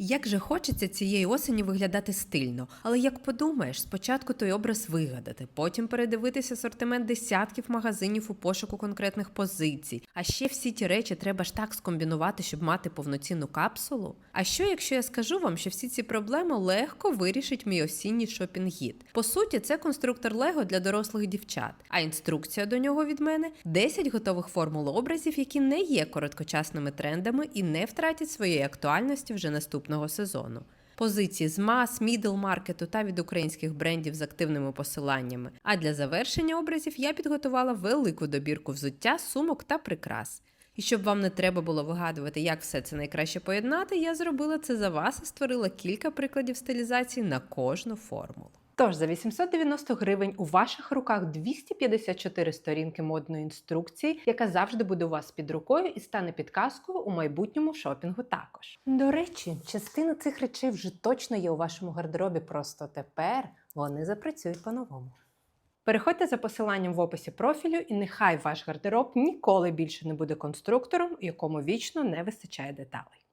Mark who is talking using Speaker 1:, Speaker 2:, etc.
Speaker 1: Як же хочеться цієї осені виглядати стильно, але як подумаєш, спочатку той образ вигадати, потім передивитися асортимент десятків магазинів у пошуку конкретних позицій. А ще всі ті речі треба ж так скомбінувати, щоб мати повноцінну капсулу. А що, якщо я скажу вам, що всі ці проблеми легко вирішить мій осінній шопінг-гід? По суті, це конструктор Лего для дорослих дівчат, а інструкція до нього від мене 10 готових формул образів, які не є короткочасними трендами і не втратять своєї актуальності вже наступного сезону. Позиції з мас, мідл маркету та від українських брендів з активними посиланнями. А для завершення образів я підготувала велику добірку взуття, сумок та прикрас. І щоб вам не треба було вигадувати, як все це найкраще поєднати, я зробила це за вас і створила кілька прикладів стилізації на кожну формулу. Тож за 890 гривень у ваших руках 254 сторінки модної інструкції, яка завжди буде у вас під рукою і стане підказкою у майбутньому шопінгу також. До речі, частина цих речей вже точно є у вашому гардеробі, просто тепер вони запрацюють по-новому. Переходьте за посиланням в описі профілю, і нехай ваш гардероб ніколи більше не буде конструктором, якому вічно не вистачає деталей.